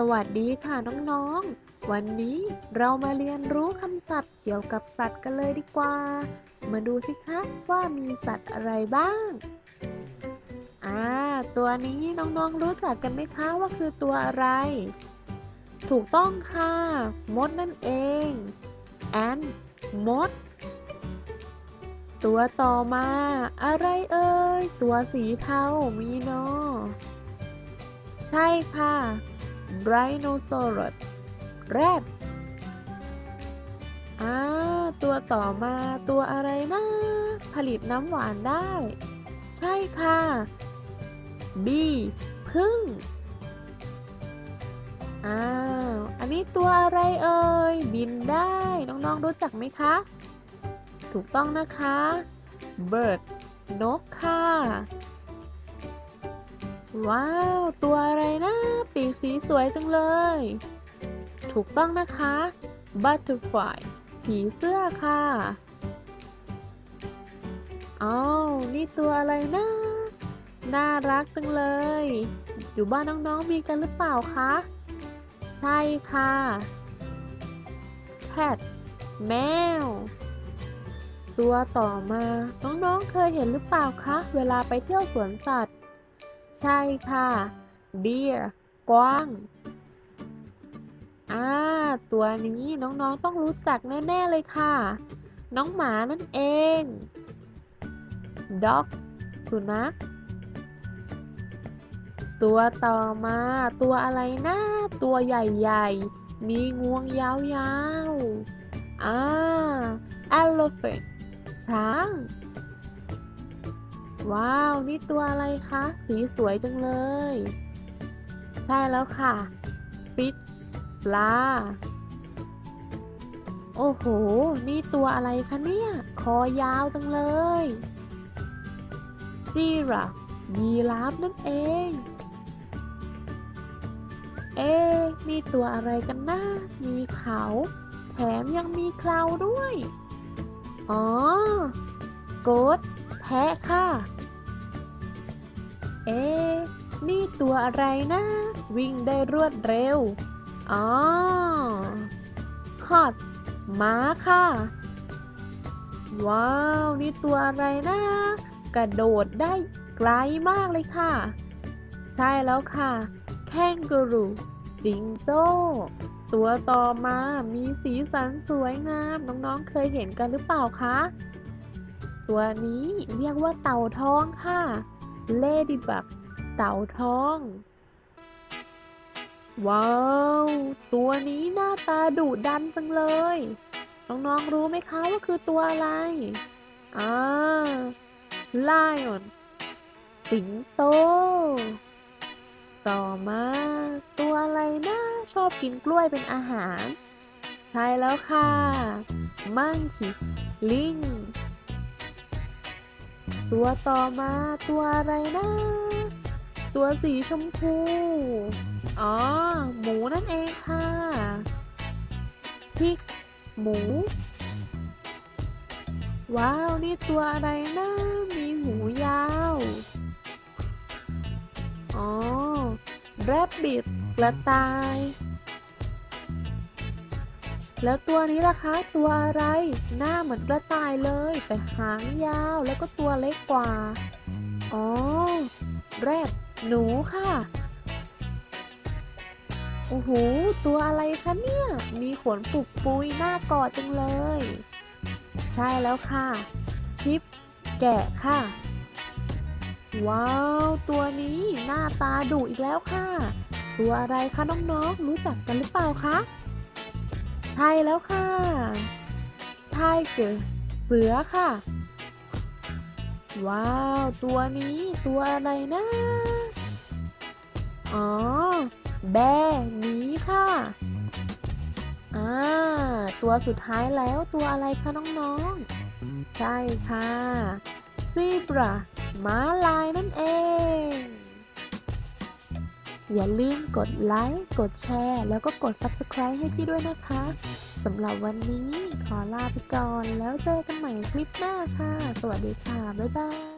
สวัสดีค่ะน้องๆ วันนี้เรามาเรียนรู้คำศัพท์เกี่ยวกับสัตว์กันเลยดีกว่า มาดูสิคะว่ามีสัตว์อะไรบ้าง อ่า ตัวนี้น้องๆรู้จักกันไหมคะว่าคือตัวอะไร ถูกต้องค่ะ มดนั่นเอง แอนมด ตัวต่อมา อะไรเอ่ย ตัวสีเทามีเนอใช่ค่ะ Rhinoceros แรดอ่าตัวต่อมาตัวอะไรนะ ผลิตน้ำหวานได้ ใช่ค่ะ B พึ่งอ้าว อันนี้ตัวอะไรเอ่ย บินได้ น้องๆรู้จักไหมคะ ถูกต้องนะคะ bird นกค่ะ ว้าว ตัวอะไรนะ ปีกสีสวยจังเลย ถูกต้องนะคะ butterfly ผีเสื้อค่ะอ้าวนี่ตัวอะไรนะ น่ารักจังเลย อยู่บ้านน้องๆมีกันหรือเปล่าคะ ใช่ค่ะ cat แมว ตัวต่อมา น้องๆเคยเห็นหรือเปล่าคะ เวลาไปเที่ยวสวนสัตว์ ช่ค่ะ deer กวาง อ่า ตัวนี้น้องๆต้องรู้จักแน่ๆเลยค่ะ น้องหมานั่นเอง dog สุนัข ตัวต่อมา ตัวอะไรนะตัวใหญ่ๆ มีงวงยาวๆ อ่า elephant ช้าง ว้าว นี่ตัวอะไรคะ สีสวยจังเลย ใช่แล้วค่ะ ฟิชปลา โอ้โห นี่ตัวอะไรคะเนี่ย คอยาวจังเลยจีราฟยีราฟนั่นเอง เอ๊ะนี่ตัวอะไรกันนะมีเขา แถมยังมีเคราด้วย อ๋อ โกด แพะค่ะ เอ๊ะนี่ตัวอะไรนะ วิ่งได้รวดเร็ว อ๋อคอดม้าค่ะ ว้าว นี่ตัวอะไรนะ กระโดดได้ไกลมากเลยค่ะ ใช่แล้วค่ะแคนกูรูสิงโตตัวต่อมามีสีสันสวยงาม น้องๆเคยเห็นกันหรือเปล่าคะ ตัวนี้เรียกว่าเต่าทองค่ะ Ladybug เต่าทอง ว้าว ตัวนี้หน้าตาดุดันจังเลย น้องๆรู้ไหมคะว่าคือตัวอะไร อ่า Lion สิงโต ต่อมา ตัวอะไรนะชอบกินกล้วยเป็นอาหาร ใช่แล้วค่ะ มังคีลิง ตัวต่อมาตัวอะไรนะ ตัวสีชมพู อ๋อ หมูนั่นเองค่ะพริกหมู ว้าว นี่ตัวอะไรนะ มีหูยาว อ๋อ rabbit กระต่าย แล้วตัวนี้ล่ะคะตัวอะไร หน้าเหมือนกระต่ายเลย แต่หางยาวแล้วก็ตัวเล็กกว่า อ๋อ แรดหนูค่ะ โอ้โห ตัวอะไรคะเนี่ย มีขนปุกปุยหน้ากอดจังเลย ใช่แล้วค่ะ ชิป แกะค่ะ ว้าว ตัวนี้หน้าตาดุอีกแล้วค่ะ ตัวอะไรคะน้องๆ รู้จักกันหรือเปล่าคะ ใช่แล้วค่ะไทเกอร์เสือค่ะ ว้าว ตัวนี้ตัวอะไรนะ อ๋อ แบหมีค่ะ อ่า ตัวสุดท้ายแล้วตัวอะไรคะน้องๆ ใช่ค่ะซีบราม้าลายนั่นเอง อย่าลืมกดไลค์ กดแชร์ แล้วก็กด Subscribe ให้พี่ด้วยนะคะ สำหรับวันนี้ขอลาไปก่อน แล้วเจอกันใหม่คลิปหน้าค่ะ สวัสดีค่ะ บ๊ายบาย